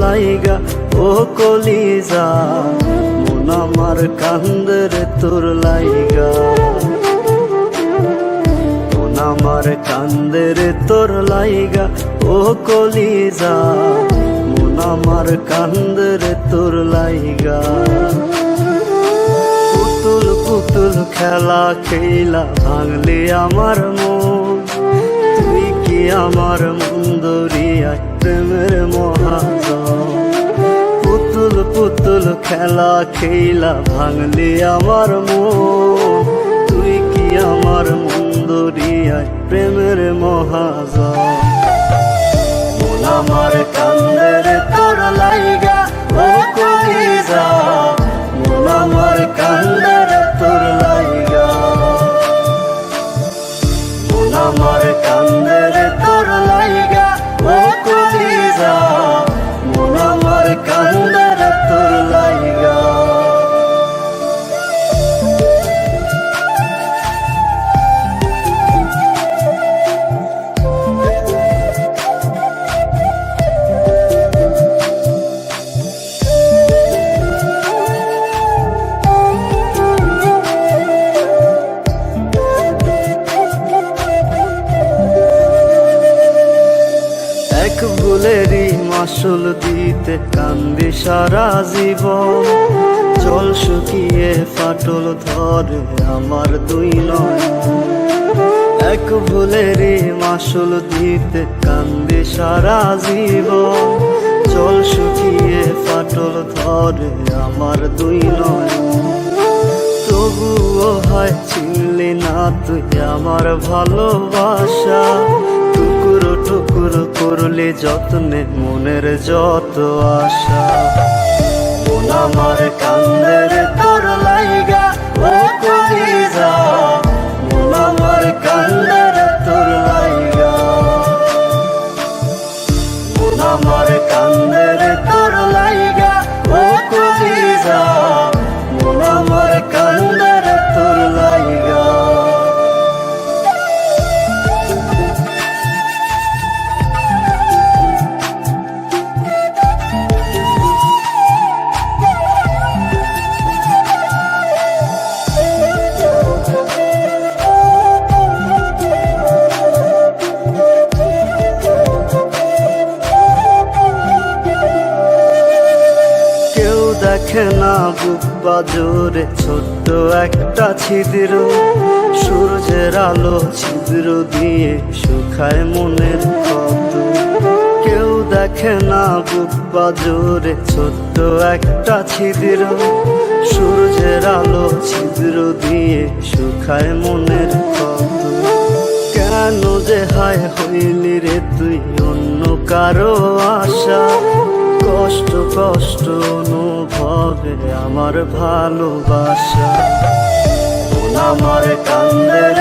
লাইগা, ও কলিজা। মন আমার কান্দে রে তোর লাইগা। মন আমার কান্দে রে তোর লাইগা, ও কলিজা। মন আমার কান্দে রে তোর লাইগা। পুতুল পুতুল খেলা খেলা, ভাঙলি আমার মন। আমার মন্দরিয়া প্রেমের মহাজ পুতুল পুতুল খেলা খেলা ভাঙলি আমার মো তুই কি আমার মন্দরিয়া প্রেমের মহাজন? ভুলেরই মাসুল দিতে কান্দি সারা জীবন। জল শুকিয়ে ফাটল ধরে আমার দুই নয় এক ভুলেরই মাসুল দিতে কান্দি সারা জীবন। জল শুকিয়ে ফাটল ধরে আমার দুই নয় তবুও হয় চিনলি না তুই আমার ভালোবাসা। করলে যত্নে, মনের যত আশা। আমার কান্দের তোর লাইগা, ও কলিজা আমার কান্দের তোর লাইগা। আমার কান্দের তোর লাইগা, ও কলিজা আমার কান্দের দেখে না বুক বাজরে, ছোট্ট একটা ছিদ্র। সূর্যের আলো ছিদ্র দিয়ে শুকায় মনের কত। কেউ দেখে না বুক বাজরে, ছোট্ট একটা ছিদ্র। সূর্যের আলো ছিদ্র দিয়ে শুকায় মনের কত। কেন যে হায় হইলি রে তুই, অন্য কারও আশা। কষ্ট কষ্ট আমার ভালোবাসা। আমার কান্দের